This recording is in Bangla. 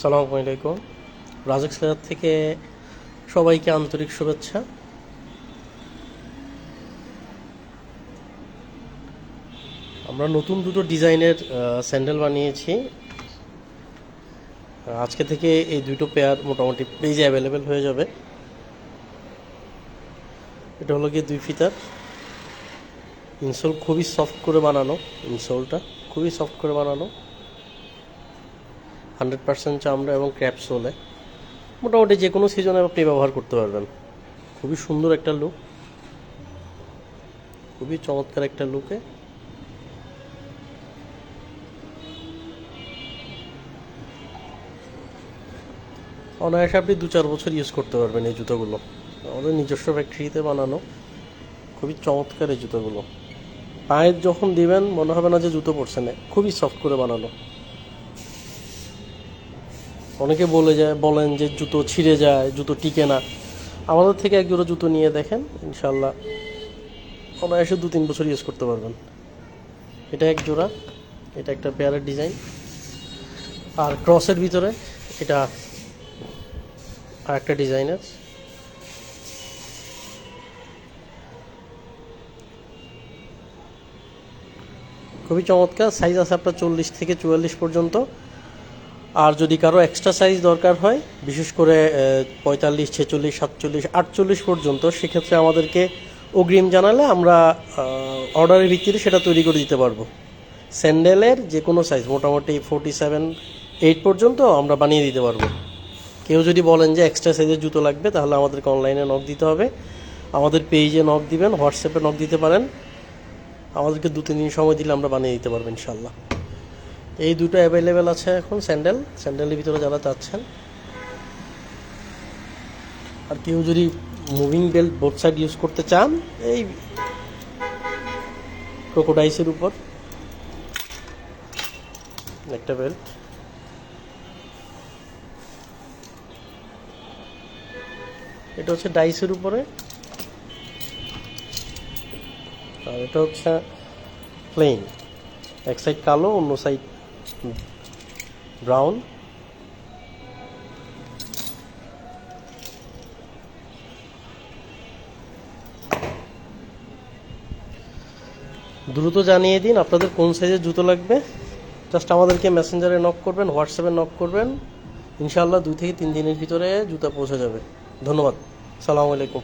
সালামু আলাইকুম। রাজক সেলার থেকে সবাইকে আন্তরিক শুভেচ্ছা। আমরা নতুন দুটো ডিজাইনের স্যান্ডেল বানিয়েছি। আজকে থেকে এই দুটো পেয়ার মোটামুটি পেজে অ্যাভেলেবেল হয়ে যাবে। এটা হলো গিয়ে দুই ফিতার। ইনসোল খুবই সফট করে বানানো ইনসোলটা খুবই সফট করে বানানো। হান্ড্রেড পার্সেন্ট চামড়া এবং ক্র্যাপ সোলে মোটামুটি যে কোনো সিজনে আপনি ব্যবহার করতে পারবেন। খুবই সুন্দর একটা লুক খুবই চমৎকার একটা লুকে অনায়াসে আপনি দু চার বছর ইউজ করতে পারবেন এই জুতোগুলো। আমাদের নিজস্ব ফ্যাক্টরিতে বানানো খুবই চমৎকার এই জুতোগুলো। পায়ের যখন দিবেন, মনে হবে না যে জুতো পরছে না খুবই সফট করে বানানো। অনেকে বলে যায়, বলেন যে জুতো ছিঁড়ে যায়, জুতো টিকে না। আমাদের থেকে এক জোড়া জুতো নিয়ে দেখেন ইনশাল্লাহ অনায়াসে দু তিন বছর ইউজ করতে পারবেন। এটা এক জোড়া, এটা একটা পেয়ারের ডিজাইন আর ক্রসের ভিতরে এটা আর একটা ডিজাইনের খুবই চমৎকার সাইজ আছে আপনার চল্লিশ থেকে চুয়াল্লিশ পর্যন্ত। আর যদি কারও এক্সট্রা সাইজ দরকার হয়, বিশেষ করে পঁয়তাল্লিশ, ছেচল্লিশ, সাতচল্লিশ, আটচল্লিশ পর্যন্ত, সেক্ষেত্রে আমাদেরকে অগ্রিম জানালে আমরা অর্ডারের ভিত্তিতে সেটা তৈরি করে দিতে পারব। স্যান্ডেলের যে কোনো সাইজ মোটামুটি ফোরটি সেভেন এইট পর্যন্ত আমরা বানিয়ে দিতে পারব। কেউ যদি বলেন যে এক্সট্রা সাইজের জুতো লাগবে, তাহলে আমাদেরকে অনলাইনে নক দিতে হবে। আমাদের পেজে নক দিবেন হোয়াটসঅ্যাপে নক দিতে পারেন। আমাদেরকে দু তিন দিন সময় দিলে আমরা বানিয়ে দিতে পারব ইনশাল্লাহ এই দুটো অ্যাভেলেবেল আছে এখন স্যান্ডেল স্যান্ডেলের ভিতরে যারা চাচ্ছেন, আর কেউ যদি moving belt both side use করতে চান, এই ক্রোকোডাইসের উপর। একটা বেল্ট এটা হচ্ছে ডাইসের উপরে। আর এটা হচ্ছে প্লেন এক সাইড কালো, অন্য সাইড ব্রাউন। দ্রুত জানিয়ে দিন আপনাদের কোন সাইজের জুতো লাগবে। জাস্ট আমাদেরকে মেসেঞ্জারে নক করবেন হোয়াটসঅ্যাপে নক করবেন। ইনশাআল্লাহ দুই থেকে তিন দিনের ভিতরে জুতা পৌঁছে যাবে। ধন্যবাদ। সালামু আলাইকুম।